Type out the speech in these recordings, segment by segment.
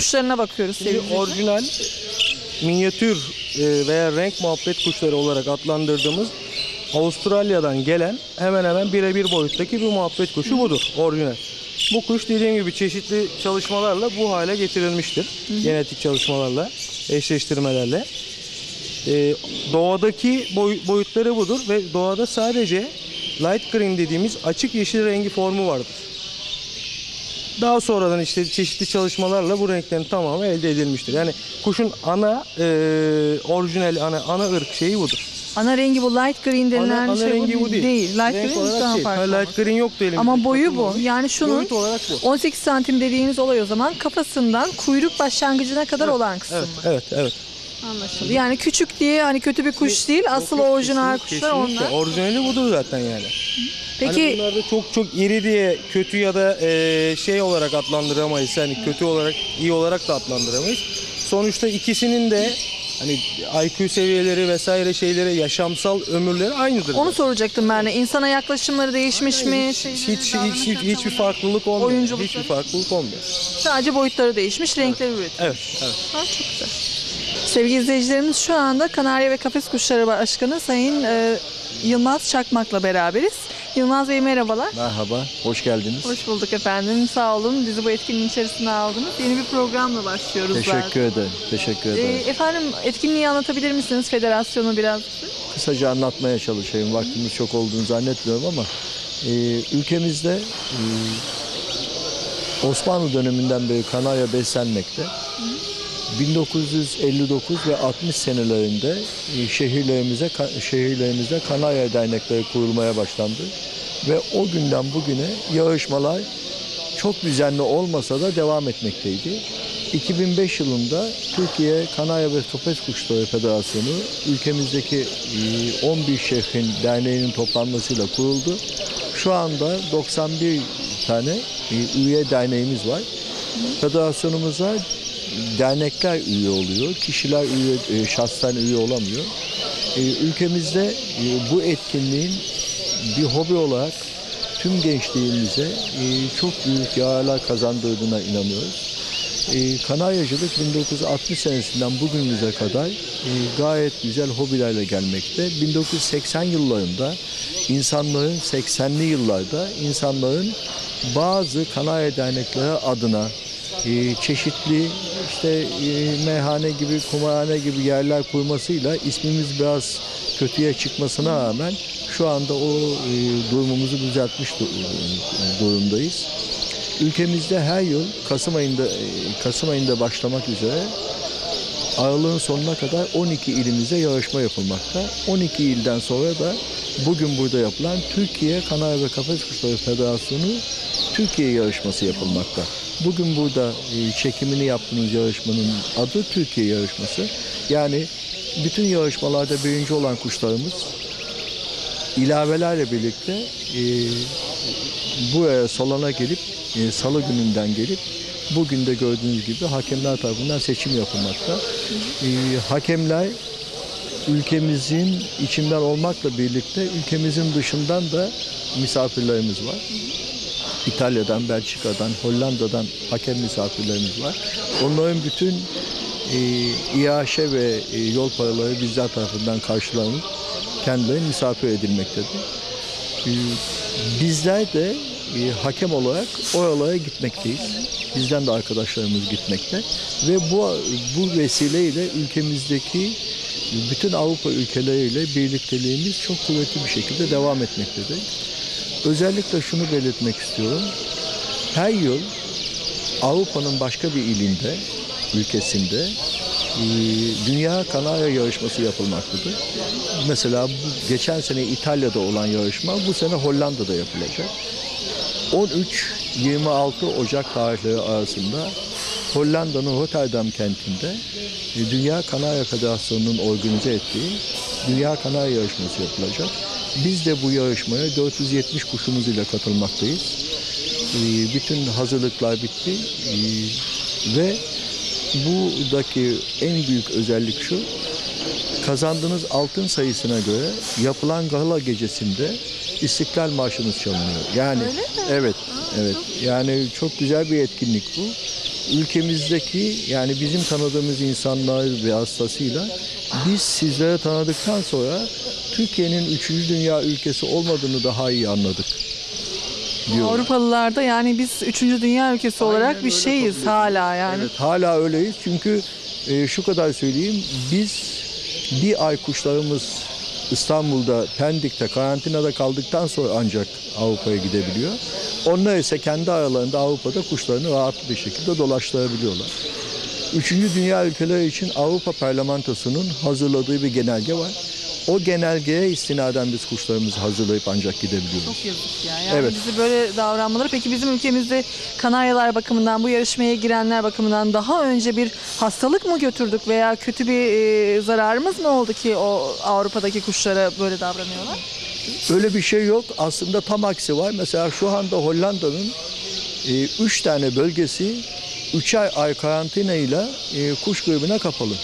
kuşlarına bakıyoruz Şimdi sevgili orijinal minyatür e, veya renk muhabbet kuşları olarak adlandırdığımız Avustralya'dan gelen hemen hemen birebir boyuttaki bir muhabbet kuşu budur. Orijinal. Bu kuş dediğim gibi çeşitli çalışmalarla bu hale getirilmiştir. Genetik çalışmalarla, eşleştirmelerle. E, doğadaki boy- boyutları budur ve doğada sadece light green dediğimiz açık yeşil rengi formu vardır. Daha sonradan işte çeşitli çalışmalarla bu renklerin tamamı elde edilmiştir. Yani kuşun ana e, orijinal ana ana ırk şeyi budur. Ana rengi bu light green denilen Ana, ana şey rengi bu değil. Light Renk green olarak daha değil. farklı. Ha, light green yoktu elimizde. Ama boyu bu. Yani şunun bu. 18 santim dediğiniz olay o zaman kafasından kuyruk başlangıcına kadar olan kısım Evet, mı? evet, evet. Anlaşıldı. Yani küçük diye hani kötü bir kuş değil. Asıl Yok, yok, orijinal kesinlikle, kuşlar kesinlikle. onlar. Orijinali budur zaten yani. Peki Hani bunlar da çok çok iri diye kötü ya da e, şey olarak adlandıramayız. Hani kötü olarak iyi olarak da adlandıramayız. Sonuçta ikisinin de hani IQ seviyeleri vesaire şeyleri yaşamsal ömürleri aynıdır. onu soracaktım ben de. İnsana yaklaşımları değişmiş mi? hiç, hiç, hiç, hiç, hiçbir farklılık olmuyor. Oyunculukları. Hiçbir farklılık olmuyor. Sadece boyutları değişmiş, renkleri üretiyor. Evet, evet. Ha, çok güzel. Sevgili izleyicilerimiz şu anda Kanarya ve Kafes Kuşları Başkanı Sayın e, Yılmaz Çakmak'la beraberiz. Yılmaz Bey merhabalar. Merhaba, hoş geldiniz. Hoş bulduk efendim. Sağ olun. Bizi bu etkinliğin içerisine aldınız. Yeni bir programla başlıyoruz zaten. Teşekkür ederim, teşekkür E, ederim. efendim etkinliği anlatabilir misiniz? Federasyonu biraz. Kısaca anlatmaya çalışayım. Vaktimiz çok olduğunu zannetmiyorum ama e, ülkemizde e, Osmanlı döneminden beri kanarya beslenmekte. 1959 ve 60 senelerinde e, şehirlerimize şehirlerimizde kanarya dernekleri kurulmaya başlandı ve o günden bugüne yarışmalar çok düzenli olmasa da devam etmekteydi. 2005 yılında Türkiye Kanarya ve Topez Kuşları Federasyonu ülkemizdeki e, 11 şehrin derneğinin toplanmasıyla kuruldu. Şu anda 91 tane e, üye derneğimiz var. Federasyonumuza dernekler üye oluyor, kişiler üye, e, şahsen üye olamıyor. E, Ülkemizde e, bu etkinliğin bir hobi olarak tüm gençliğimize çok büyük yararlar kazandırdığına inanıyoruz. E, Kanaryacılık 1960 senesinden bugünümüze kadar gayet güzel hobilerle gelmekte. 1980 yıllarında insanların 80'li yıllarda insanların bazı Kanarya dernekleri adına çeşitli işte e, meyhane gibi, kumarhane gibi yerler kurmasıyla ismimiz biraz kötüye çıkmasına rağmen şu anda o e, durumumuzu düzeltmiş du- durumdayız. Ülkemizde her yıl Kasım ayında e, Kasım ayında başlamak üzere Aralığın sonuna kadar 12 ilimize yarışma yapılmakta. 12 ilden sonra da bugün burada yapılan Türkiye Kanarya ve Kafes Kuşları Federasyonu Türkiye yarışması yapılmakta. Bugün burada e, çekimini yaptığımız yarışmanın adı Türkiye yarışması. Yani bütün yarışmalarda birinci olan kuşlarımız ilavelerle birlikte e, buraya salona gelip e, salı gününden gelip bugün de gördüğünüz gibi hakemler tarafından seçim yapılmakta. E, hakemler ülkemizin içinden olmakla birlikte ülkemizin dışından da misafirlerimiz var. İtalya'dan, Belçika'dan, Hollanda'dan hakem misafirlerimiz var. Onların bütün e, İAŞ ve e, yol paraları bizler tarafından karşılanıp kendileri misafir edilmektedir. E, bizler de e, hakem olarak oralara gitmekteyiz. Bizden de arkadaşlarımız gitmekte ve bu bu vesileyle ülkemizdeki bütün Avrupa ülkeleriyle birlikteliğimiz çok kuvvetli bir şekilde devam etmektedir. Özellikle şunu belirtmek istiyorum. Her yıl Avrupa'nın başka bir ilinde, ülkesinde e, Dünya Kanarya yarışması yapılmaktadır. Mesela geçen sene İtalya'da olan yarışma bu sene Hollanda'da yapılacak. 13-26 Ocak tarihleri arasında Hollanda'nın Rotterdam kentinde e, Dünya Kanarya Federasyonu'nun organize ettiği Dünya Kanarya yarışması yapılacak. Biz de bu yarışmaya 470 kuşumuz ile katılmaktayız. E, Bütün hazırlıklar bitti E, ve buradaki en büyük özellik şu, kazandığınız altın sayısına göre yapılan gala gecesinde İstiklal Marşımız çalınıyor. Yani Öyle mi? evet, evet. Yani çok güzel bir etkinlik bu. ülkemizdeki yani bizim tanıdığımız insanlar ve hastasıyla biz sizlere tanıdıktan sonra Türkiye'nin 3. dünya ülkesi olmadığını daha iyi anladık. diyorum. Avrupalılar da yani biz 3. dünya ülkesi olarak bir şeyiz hala yani. Evet hala öyleyiz çünkü e, şu kadar söyleyeyim biz bir ay kuşlarımız İstanbul'da Pendik'te karantinada kaldıktan sonra ancak Avrupa'ya gidebiliyor. Onlar ise kendi aralarında Avrupa'da kuşlarını rahat bir şekilde dolaştırabiliyorlar. Üçüncü dünya ülkeleri için Avrupa Parlamentosu'nun hazırladığı bir genelge var. O genelgeye istinaden biz kuşlarımızı hazırlayıp ancak gidebiliyoruz. Çok yazık ya. Yani Evet. bizi böyle davranmaları. Peki bizim ülkemizde Kanaryalar bakımından, bu yarışmaya girenler bakımından daha önce bir hastalık mı götürdük veya kötü bir e, zararımız mı oldu ki o Avrupa'daki kuşlara böyle davranıyorlar? Öyle bir şey yok. Aslında tam aksi var. Mesela şu anda Hollanda'nın 3 tane bölgesi 3 ay, ay karantina ile e, kuş gribine kapalı.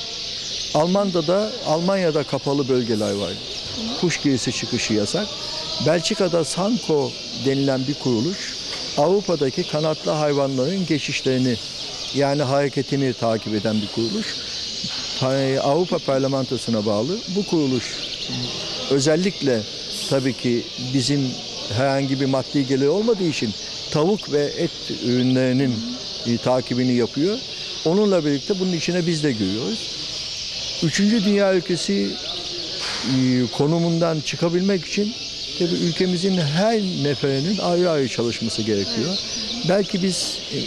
Almanya'da Almanya'da kapalı bölgeler var. Kuş girişi çıkışı yasak. Belçika'da Sanko denilen bir kuruluş Avrupa'daki kanatlı hayvanların geçişlerini yani hareketini takip eden bir kuruluş. Pa- Avrupa Parlamentosu'na bağlı. Bu kuruluş özellikle tabii ki bizim herhangi bir maddi geliri olmadığı için tavuk ve et ürünlerinin e, takibini yapıyor. Onunla birlikte bunun içine biz de giriyoruz. Üçüncü dünya ülkesi e, konumundan çıkabilmek için tabii ülkemizin her neferinin ayrı ayrı çalışması gerekiyor. Belki biz e,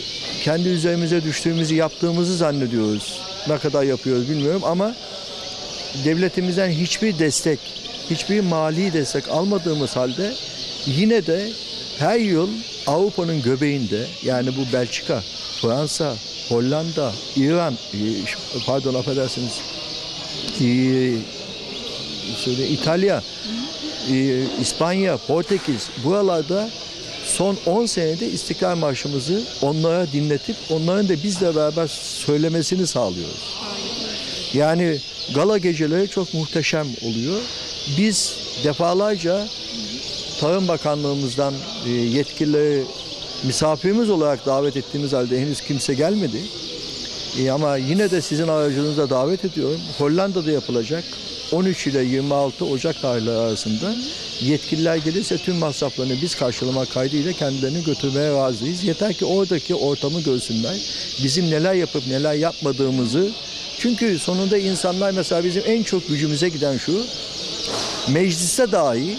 kendi üzerimize düştüğümüzü yaptığımızı zannediyoruz. Ne kadar yapıyoruz bilmiyorum ama devletimizden hiçbir destek, hiçbir mali destek almadığımız halde yine de her yıl Avrupa'nın göbeğinde yani bu Belçika, Fransa, Hollanda, İran, e, pardon affedersiniz, e, söyle İtalya, e, İspanya, Portekiz buralarda son 10 senede İstiklal Marşımızı onlara dinletip onların da bizle beraber söylemesini sağlıyoruz. Yani gala geceleri çok muhteşem oluyor. Biz defalarca Tarım Bakanlığımızdan e, yetkilileri misafirimiz olarak davet ettiğimiz halde henüz kimse gelmedi. E, ama yine de sizin aracınızla davet ediyorum. Hollanda'da yapılacak 13 ile 26 Ocak tarihleri arasında yetkililer gelirse tüm masraflarını biz karşılamak kaydıyla kendilerini götürmeye razıyız. Yeter ki oradaki ortamı görsünler. Bizim neler yapıp neler yapmadığımızı çünkü sonunda insanlar mesela bizim en çok gücümüze giden şu mecliste dahi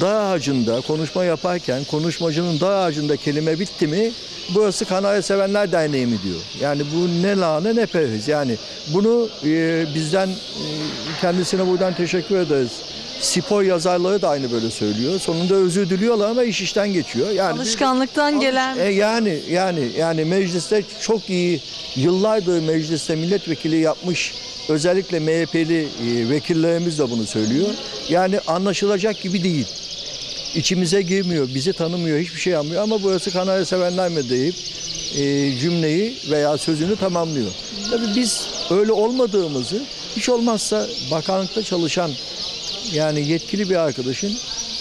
dar ağacında konuşma yaparken konuşmacının dar ağacında kelime bitti mi burası Kanarya Sevenler Derneği mi diyor. Yani bu ne lahane ne perhiz. Yani bunu e, bizden e, kendisine buradan teşekkür ederiz. Spor yazarları da aynı böyle söylüyor. Sonunda özür diliyorlar ama iş işten geçiyor. Yani Alışkanlıktan gelen e yani yani yani mecliste çok iyi yıllardır mecliste milletvekili yapmış özellikle MHP'li e, vekillerimiz de bunu söylüyor. Yani anlaşılacak gibi değil. İçimize girmiyor, bizi tanımıyor, hiçbir şey yapmıyor ama burası Kanarya sevenler mi deyip e, cümleyi veya sözünü tamamlıyor. Tabii biz öyle olmadığımızı hiç olmazsa bakanlıkta çalışan yani yetkili bir arkadaşın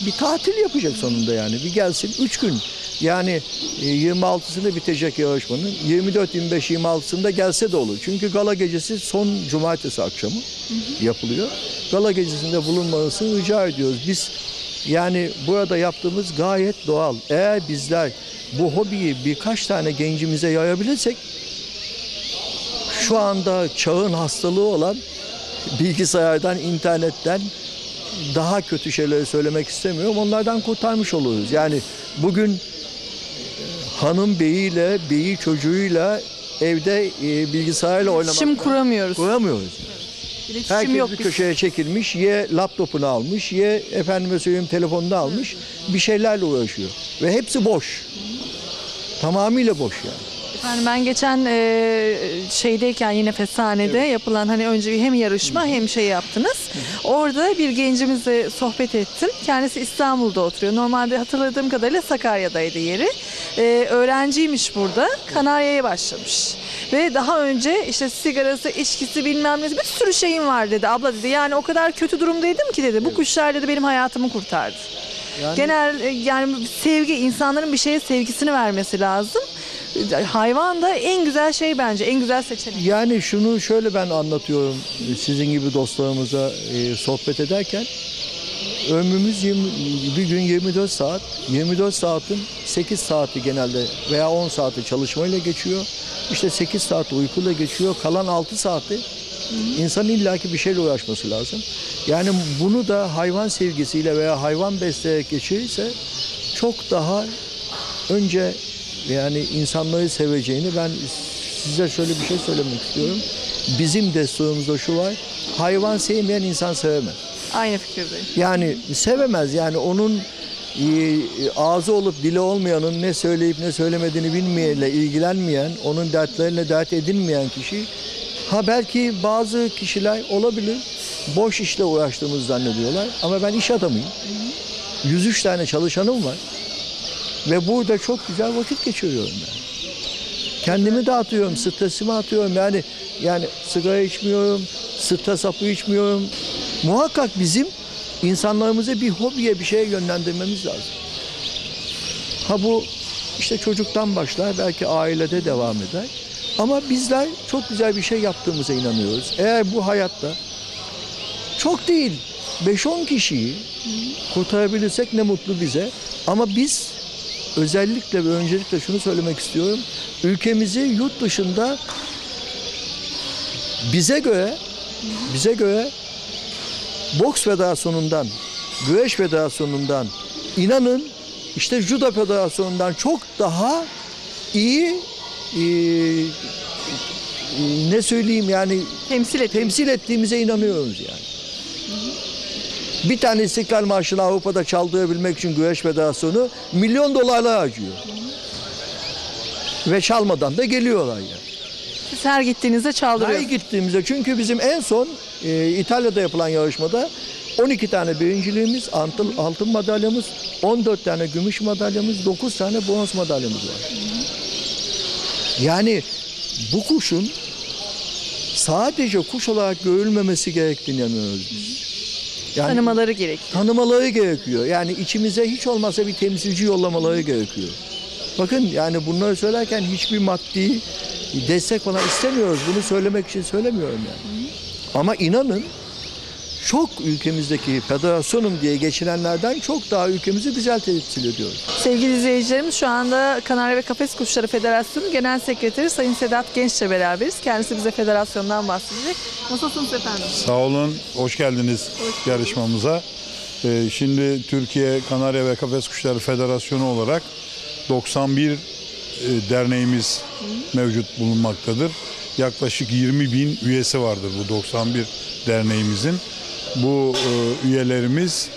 bir tatil yapacak sonunda yani. Bir gelsin 3 gün. Yani e, 26'sında bitecek yarışmanın 24, 25, 26'sında gelse de olur. Çünkü gala gecesi son cumartesi akşamı yapılıyor. Gala gecesinde bulunmasını rica ediyoruz. Biz yani burada yaptığımız gayet doğal. Eğer bizler bu hobiyi birkaç tane gencimize yayabilirsek şu anda çağın hastalığı olan bilgisayardan, internetten daha kötü şeyleri söylemek istemiyorum. Onlardan kurtarmış oluruz. Yani bugün e, hanım beyiyle, beyi çocuğuyla evde e, bilgisayarla oynamak iletişim kuramıyoruz. kuramıyoruz. İletişim Herkes yok. bir Biz- köşeye çekilmiş, ye laptopunu almış, ye efendime söyleyeyim telefonunu almış, bir şeylerle uğraşıyor. Ve hepsi boş. Tamamıyla boş yani. Efendim ben geçen e, şeydeyken yine Fesane'de yapılan hani önce hem yarışma hem şey yaptınız. Orada bir gencimizle sohbet ettim. Kendisi İstanbul'da oturuyor. Normalde hatırladığım kadarıyla Sakarya'daydı yeri. E, öğrenciymiş burada. Kanarya'ya başlamış. Ve daha önce işte sigarası, içkisi bilmem ne bir sürü şeyim var dedi. Abla dedi yani o kadar kötü durumdaydım ki dedi. Bu kuşlar dedi benim hayatımı kurtardı. Yani- Genel e, yani sevgi insanların bir şeye sevgisini vermesi lazım. hayvan da en güzel şey bence. En güzel seçenek. Yani şunu şöyle ben anlatıyorum sizin gibi dostlarımıza e, sohbet ederken. Ömrümüz 20, bir gün 24 saat. 24 saatin 8 saati genelde veya 10 saati çalışmayla geçiyor. İşte 8 saat uykuyla geçiyor. Kalan 6 saati insanın illaki bir şeyle uğraşması lazım. Yani bunu da hayvan sevgisiyle veya hayvan besleyerek geçirirse çok daha önce yani insanları seveceğini ben size şöyle bir şey söylemek istiyorum. Bizim desturumuzda şu var. Hayvan sevmeyen insan sevemez. Aynı fikirdeyim. Yani sevemez yani onun e, ağzı olup dili olmayanın ne söyleyip ne söylemediğini bilmeyenle ilgilenmeyen, onun dertlerine dert edinmeyen kişi ha belki bazı kişiler olabilir boş işle uğraştığımızı zannediyorlar ama ben iş adamıyım. 103 tane çalışanım var ve burada çok güzel vakit geçiriyorum ben. Kendimi dağıtıyorum, stresimi atıyorum. Yani yani sigara içmiyorum, stres hapı içmiyorum. Muhakkak bizim insanlarımızı bir hobiye, bir şeye yönlendirmemiz lazım. Ha bu işte çocuktan başlar, belki ailede devam eder. Ama bizler çok güzel bir şey yaptığımıza inanıyoruz. Eğer bu hayatta çok değil 5-10 kişiyi kurtarabilirsek ne mutlu bize. Ama biz özellikle ve öncelikle şunu söylemek istiyorum. Ülkemizi yurt dışında bize göre bize göre boks federasyonundan, güreş federasyonundan, inanın işte judo federasyonundan çok daha iyi e, ne söyleyeyim yani Temsil temsil ettiğimize inanıyoruz yani. Bir tane İstiklal Marşı'nı Avrupa'da çaldırabilmek için Güreş Federasyonu milyon dolarlar harcıyor. Ve çalmadan da geliyorlar yani. Siz her gittiğinizde Her çaldırıyorsunuz. gittiğimizde çünkü bizim en son e, İtalya'da yapılan yarışmada 12 tane birinciliğimiz, altın, altın madalyamız, 14 tane gümüş madalyamız, 9 tane bronz madalyamız var. Yani bu kuşun sadece kuş olarak görülmemesi gerektiğini inanıyoruz biz. Yani Tanımaları gerekiyor. tanımaları gerekiyor. Yani içimize hiç olmazsa bir temsilci yollamaları gerekiyor. Bakın yani bunları söylerken hiçbir maddi destek falan istemiyoruz. Bunu söylemek için söylemiyorum yani. Ama inanın çok ülkemizdeki federasyonum diye geçilenlerden çok daha ülkemizi güzel temsil ediyoruz. Sevgili izleyicilerimiz şu anda Kanarya ve Kafes Kuşları Federasyonu Genel Sekreteri Sayın Sedat Genç'le beraberiz. Kendisi bize federasyondan bahsedecek. Nasılsınız efendim? Sağ olun, hoş geldiniz yarışmamıza. Ee, şimdi Türkiye Kanarya ve Kafes Kuşları Federasyonu olarak 91 e, derneğimiz mevcut bulunmaktadır. Yaklaşık 20 bin üyesi vardır bu 91 derneğimizin. Bu e, üyelerimiz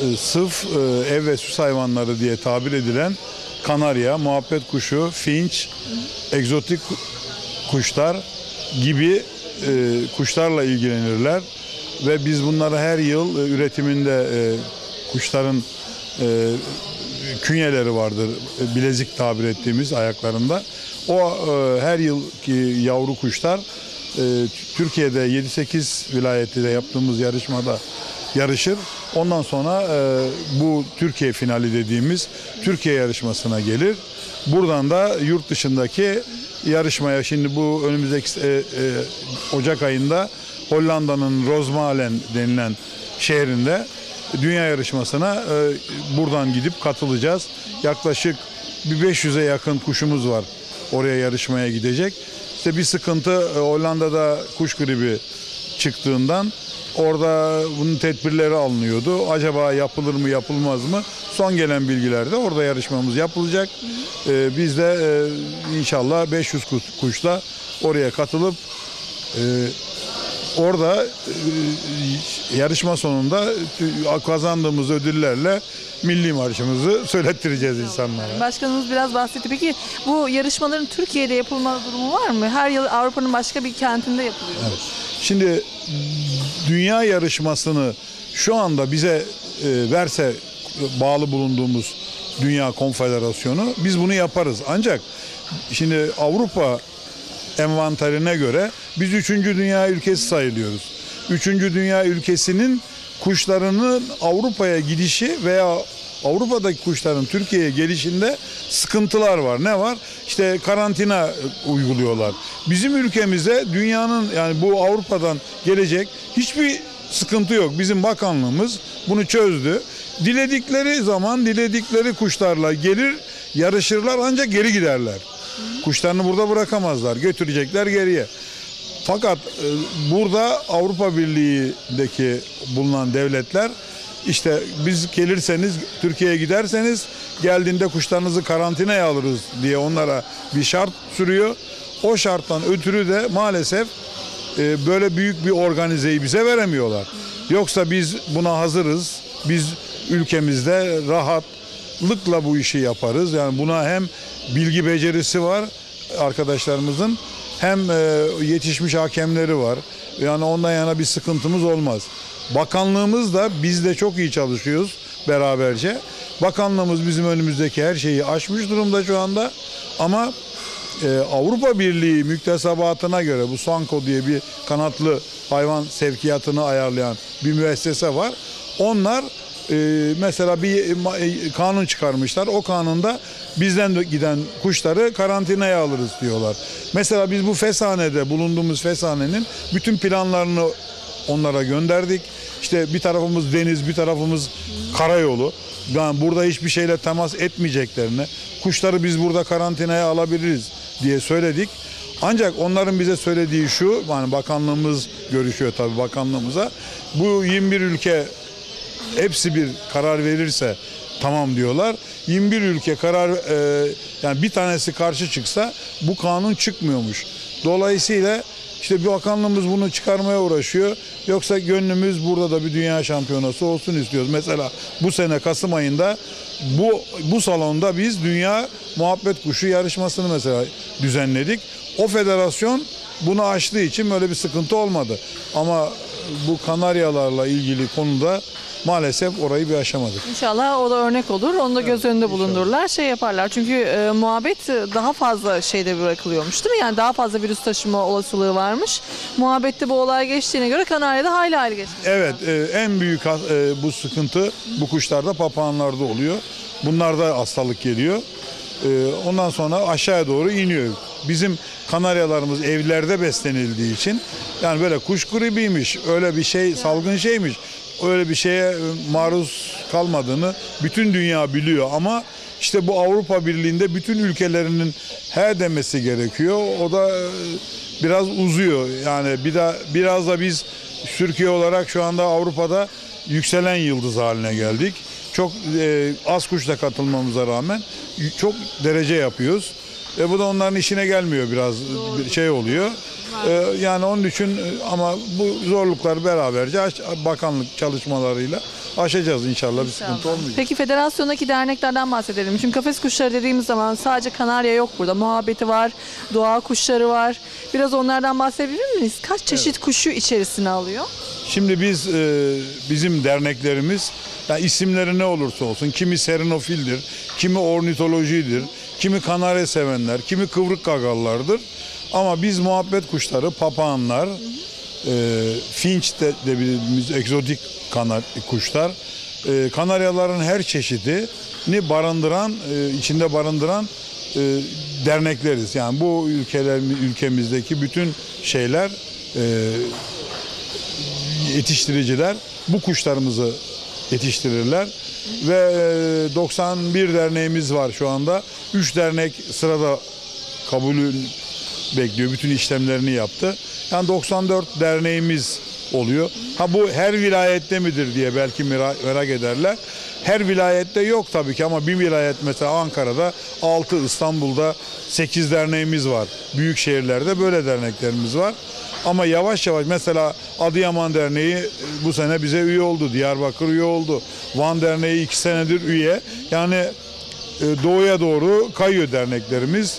e, sırf e, ev ve süs hayvanları diye tabir edilen kanarya, muhabbet kuşu, finç, egzotik kuşlar gibi e, kuşlarla ilgilenirler ve biz bunları her yıl e, üretiminde e, kuşların e, künyeleri vardır e, bilezik tabir ettiğimiz ayaklarında. O e, her yılki yavru kuşlar e, Türkiye'de 7-8 vilayette yaptığımız yarışmada yarışır. Ondan sonra e, bu Türkiye finali dediğimiz Türkiye yarışmasına gelir. Buradan da yurt dışındaki yarışmaya şimdi bu önümüzdeki e, e, Ocak ayında Hollanda'nın Rosmalen denilen şehrinde dünya yarışmasına e, buradan gidip katılacağız. Yaklaşık bir 500'e yakın kuşumuz var oraya yarışmaya gidecek. İşte bir sıkıntı e, Hollanda'da kuş gribi çıktığından orada bunun tedbirleri alınıyordu. Acaba yapılır mı yapılmaz mı? Son gelen bilgilerde orada yarışmamız yapılacak. Ee, biz de e, inşallah 500 kuş, kuşla oraya katılıp e, orada e, yarışma sonunda kazandığımız ödüllerle milli marşımızı söylettireceğiz insanlara. Başkanımız biraz bahsetti. Peki bu yarışmaların Türkiye'de yapılma durumu var mı? Her yıl Avrupa'nın başka bir kentinde yapılıyor. Şimdi dünya yarışmasını şu anda bize e, verse bağlı bulunduğumuz Dünya Konfederasyonu biz bunu yaparız. Ancak şimdi Avrupa envanterine göre biz üçüncü dünya ülkesi sayılıyoruz. Üçüncü dünya ülkesinin kuşlarının Avrupa'ya gidişi veya Avrupa'daki kuşların Türkiye'ye gelişinde sıkıntılar var. Ne var? İşte karantina uyguluyorlar. Bizim ülkemizde dünyanın yani bu Avrupa'dan gelecek hiçbir sıkıntı yok. Bizim bakanlığımız bunu çözdü. Diledikleri zaman diledikleri kuşlarla gelir yarışırlar ancak geri giderler. Kuşlarını burada bırakamazlar. Götürecekler geriye. Fakat e, burada Avrupa Birliği'ndeki bulunan devletler işte biz gelirseniz Türkiye'ye giderseniz geldiğinde kuşlarınızı karantinaya alırız diye onlara bir şart sürüyor. O şarttan ötürü de maalesef e, böyle büyük bir organizeyi bize veremiyorlar. Yoksa biz buna hazırız. Biz ülkemizde rahatlıkla bu işi yaparız. Yani buna hem bilgi becerisi var arkadaşlarımızın hem e, yetişmiş hakemleri var. Yani ondan yana bir sıkıntımız olmaz. Bakanlığımız da biz de çok iyi çalışıyoruz beraberce. Bakanlığımız bizim önümüzdeki her şeyi aşmış durumda şu anda. Ama e, Avrupa Birliği müktesebatına göre bu Sanko diye bir kanatlı hayvan sevkiyatını ayarlayan bir müessese var. Onlar e, mesela bir ma- e, kanun çıkarmışlar. O kanunda bizden de giden kuşları karantinaya alırız diyorlar. Mesela biz bu Fesane'de bulunduğumuz Fesane'nin bütün planlarını onlara gönderdik. İşte bir tarafımız deniz, bir tarafımız karayolu. Yani burada hiçbir şeyle temas etmeyeceklerini, kuşları biz burada karantinaya alabiliriz diye söyledik. Ancak onların bize söylediği şu, yani bakanlığımız görüşüyor tabii bakanlığımıza. Bu 21 ülke hepsi bir karar verirse tamam diyorlar. 21 ülke karar e, yani bir tanesi karşı çıksa bu kanun çıkmıyormuş. Dolayısıyla işte bir bakanlığımız bunu çıkarmaya uğraşıyor. Yoksa gönlümüz burada da bir dünya şampiyonası olsun istiyoruz. Mesela bu sene Kasım ayında bu bu salonda biz dünya muhabbet kuşu yarışmasını mesela düzenledik. O federasyon bunu aştığı için böyle bir sıkıntı olmadı. Ama bu kanaryalarla ilgili konuda maalesef orayı bir aşamadık. İnşallah o da örnek olur. Onu da göz önünde bulundururlar. Şey yaparlar. Çünkü e, muhabbet daha fazla şeyde bırakılıyormuş değil mi? Yani daha fazla virüs taşıma olasılığı varmış. Muhabbette bu olay geçtiğine göre Kanarya'da hayli hayli geçmiş. Evet e, en büyük e, bu sıkıntı bu kuşlarda papağanlarda oluyor. Bunlarda hastalık geliyor. E, ondan sonra aşağıya doğru iniyor. Bizim kanaryalarımız evlerde beslenildiği için yani böyle kuş gribiymiş, öyle bir şey salgın şeymiş. Öyle bir şeye e, maruz kalmadığını bütün dünya biliyor ama işte bu Avrupa Birliği'nde bütün ülkelerinin her demesi gerekiyor. O da e, biraz uzuyor. Yani bir de biraz da biz Türkiye olarak şu anda Avrupa'da yükselen yıldız haline geldik. Çok e, az kuşla katılmamıza rağmen çok derece yapıyoruz. E, bu da onların işine gelmiyor biraz bir şey oluyor. E, yani onun için e, ama bu zorluklar beraberce aş- bakanlık çalışmalarıyla aşacağız inşallah bir sıkıntı olmayacak. Peki federasyondaki derneklerden bahsedelim. Çünkü kafes kuşları dediğimiz zaman sadece kanarya yok burada. Muhabbeti var, doğa kuşları var. Biraz onlardan bahsedebilir miyiz? Kaç çeşit kuşu içerisine alıyor? Şimdi biz e, bizim derneklerimiz yani isimleri ne olursa olsun kimi serinofildir, kimi ornitolojidir, kimi kanarya sevenler, kimi kıvrık gagallardır. Ama biz muhabbet kuşları, papağanlar, e, finch de dediğimiz egzotik kanar kuşlar, e, kanaryaların her çeşidini barındıran, e, içinde barındıran e, dernekleriz. Yani bu ülkeler ülkemizdeki bütün şeyler e, yetiştiriciler bu kuşlarımızı yetiştirirler ve e, 91 derneğimiz var şu anda. 3 dernek sırada kabulü bekliyor. Bütün işlemlerini yaptı. Yani 94 derneğimiz oluyor. Ha bu her vilayette midir diye belki mera- merak ederler. Her vilayette yok tabii ki ama bir vilayet mesela Ankara'da 6, İstanbul'da 8 derneğimiz var. Büyük şehirlerde böyle derneklerimiz var. Ama yavaş yavaş mesela Adıyaman Derneği e, bu sene bize üye oldu. Diyarbakır üye oldu. Van Derneği iki senedir üye. Yani doğuya doğru kayıyor derneklerimiz.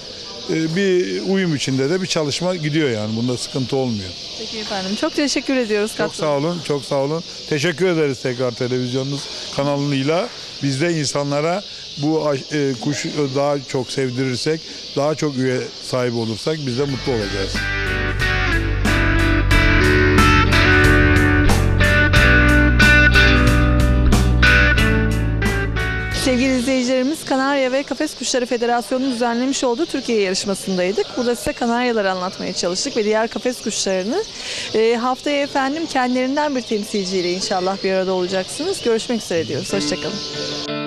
E, Bir uyum içinde de bir çalışma gidiyor yani. Bunda sıkıntı olmuyor. Peki efendim. Çok teşekkür ediyoruz. Çok sağ olun, çok sağ olun. Teşekkür ederiz tekrar televizyonunuz kanalıyla. Biz de insanlara bu e, kuşu daha çok sevdirirsek, daha çok üye sahibi olursak biz de mutlu olacağız. Kanarya ve Kafes Kuşları Federasyonu'nun düzenlemiş olduğu Türkiye yarışmasındaydık. Burada size kanaryaları anlatmaya çalıştık ve diğer kafes kuşlarını. Ee, haftaya efendim kendilerinden bir temsilciyle inşallah bir arada olacaksınız. Görüşmek üzere diyoruz. Hoşçakalın.